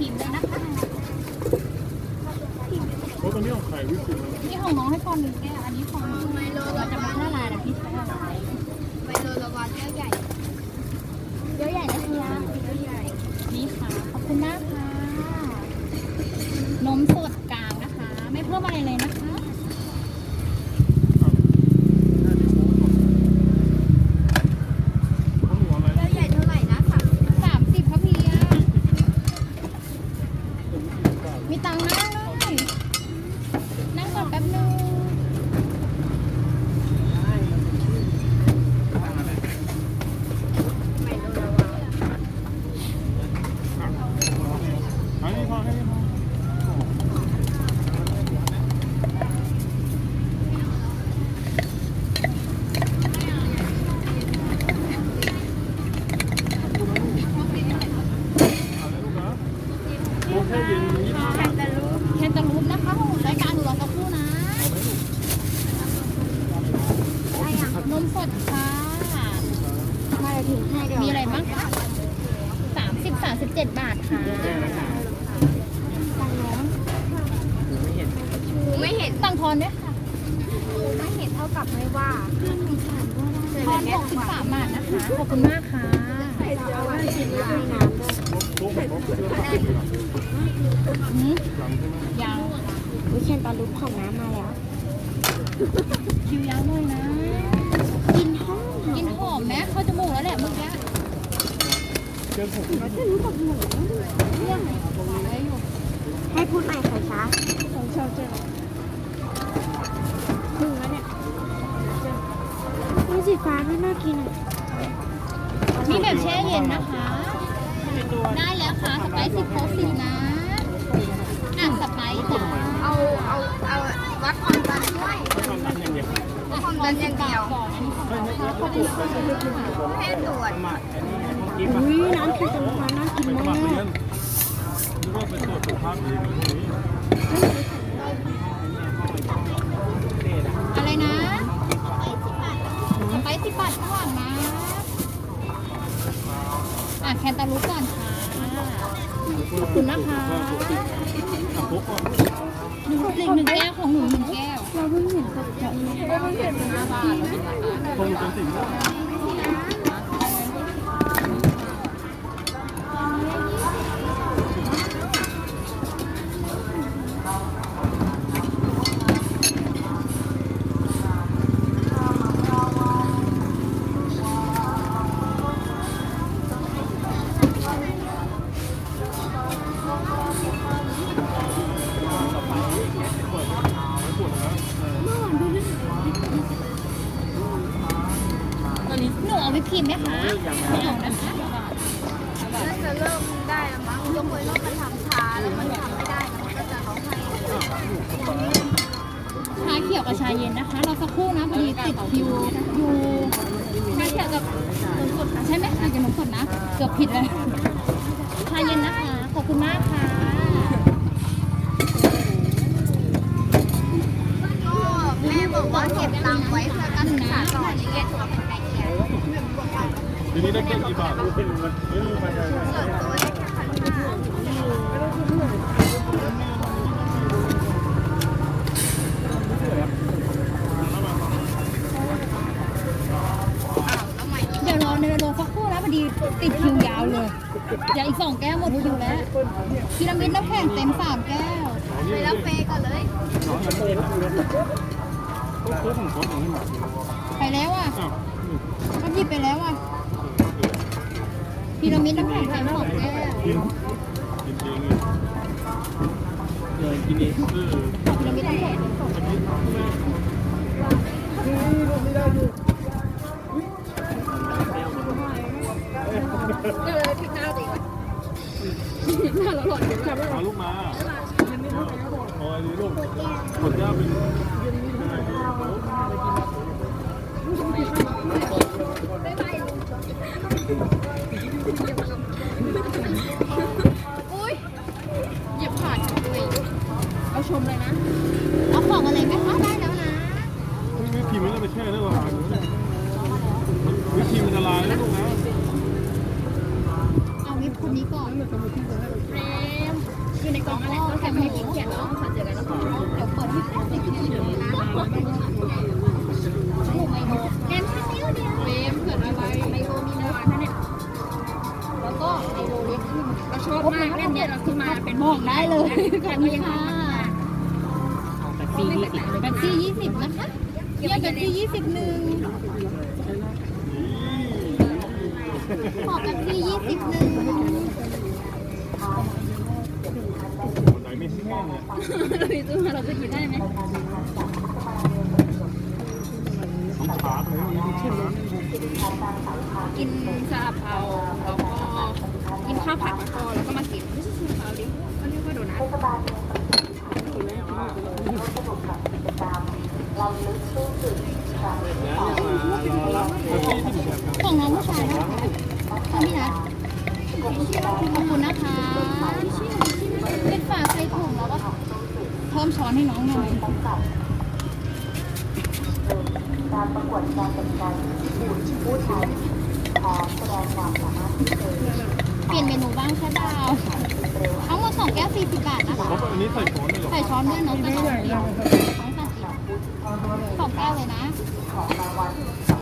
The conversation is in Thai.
ครีมด้วยนะคะเพราะตอนนี้ของใครวิปครีมแล้วนี่ของน้องให้ฟอนหนึ่งแก้วอันนี้ฟองหนูเราจะมาละลายนะพี่ใช้ละลาย ไมโลละวันแก้วใหญ่ เดี๋ยวใหญ่นะเฮีย แก้วใหญ่ นี่ค่ะ ขอบคุณมากค่ะ นมสดกลางนะคะ ไม่เพิ่มอะไรเลยนะคะ ของหนูอะไร แก้วใหญ่เท่าไหร่นะค่ะ สามสิบครับพี่อะมีตังค์นั่งเลยนั่งก่อนแป๊บนึง ไมโลละวัน อันนี้พอให้นี่พอ โอเคเย็นยี่ห้า แคนตาลูป แคนตาลูปนะคะของรายการหนูรอสักครู่นะ ได้ยัง นมสดค่ะ มาถึงให้เดี๋ยว มีอะไรบ้างคะสามสิบสามสิบเจ็ดบาทค่ะ ครู ไม่เนสั่งทอนด้วยค่ะไม่เห็นเท่ากับไม่ว่าเจอทอนแก้หวกสิบสามบาทนะคะ ขอบคุณมากค่ะเอาไว้กินล้วให้น้ำด้วยโต๊ะของเขาเชื่อมหืมหลังใช่ไหมยาววิเคนลูปของน้ำมาแล้ว คิวยาวเลยนะ กินหองกินหอมไหมเข้าจมูกแล้วแหละเมื่อกี้เชื่อมผมจะรู้กับหนูเรื่องอะไรอยู่ให้พูดใหม่ค่ะช้าของชอบเจอ นี่สีฟ้าไม่น่ากินอะมีแบบแช่เย็นนะคะ ได้แล้วค่ะสไปซี่โค้กสีนะอะสไปซ์จ้ะเอาเอาเอาวัดความดันด้วยตอนนั้นอย่างเดียวความดันอย่างเดียวก่อนอันนี้ของเขาเขาจะมีแค่ตรวจกินอุ้ยน้ำแข็งจะมาน่ากินไปสมามัครเรียกนนึกว่าเป็นตรวจสุขภาพดีแบบนี้อะไรนะ สไปซี่บาทข้างหลังนะ อะแคนตาลูปก่อนค่ะขอบคุณนะคะขับพกก่อนหนึ่งหนึ่งแก้วของหนูหนึ่งแก้ว เราเพิ่งเห็นกับแบบนี้เราเพิ่งเห็นเป็นอาบาคงเป็นสิ่งที่ ไหมคะไม่เอานะคะน่าจะเริ่มได้แล้วมั้งยกเว้นว่ามันทำช้าแล้วมันทำไม่ได้นะมันก็จะเขาให้ชาเขียวกับชาเย็นนะคะ เราสักครู่นะพอดีติดคิวอยู่ชาเขียวกับนมสดค่ะใช่ไหมชาเขียวนมสดนะ เกือบผิดเลย เก็บกี่บาทรู้เป็นเงินเรื่องมาได้ส่วนตัวได้แค่พันห้าเดี๋ยวรอเนยรอสักครู่นะพอดีติดคิวยาวเลยอย่าอีกสองแก้วหมดคิวแล้วพีระมิดน้ำแข็งเต็มสามแก้วไปรับเฟย์ก่อนเลยน้องมันเองก็คือของเขาอย่างนี้หมดไปแล้วอะอ้าวก็หยิบไปแล้วอะ พีระมิดน้ำแข็งเต็มสองแก้วกินกินเองเลยกินเองเออพีระมิดน้ำแข็งเต็มสองแก้วเออที่หน้าดิมาลูกมาโอ้ยดีลูกขวดแก้วเป็น เลยขอบคุณค่ะแบบซีรีส์แบ็คซี่ยี่สิบนะคะเยี่ยมแบ็คซี่ยี่สิบหนึ่งขอแบ็คซี่ยี่สิบหนึ่งไหนมีที่ห้องเนี่ยเรามีตู้มาเราจะกินได้ไหมต้องชาร์จเลยกินซาลาเปาแล้วก็กินข้าวผัดมะกอแล้วก็มากินไม่ใช่ซาลาเปาดิ เขาเรียกว่าโดนัทของน้องผู้ชายนะคะพี่นัทขอบคุณนะคะเป็นฝาใส่ถุงแล้วก็เพิ่มช้อนให้น้องหน่อยการประกวดการแต่งกายผู้ชายแสดงความสามารถเปลี่ยนเมนูบ้างค่ะดาว ทั้งหมดสองแก้ว40บาทนะคะเขาอันนี้ใส่ช้อนเลยหรอใส่ช้อนด้วยน้องจะต้องกินน้องจะกินสองแก้วเลยนะ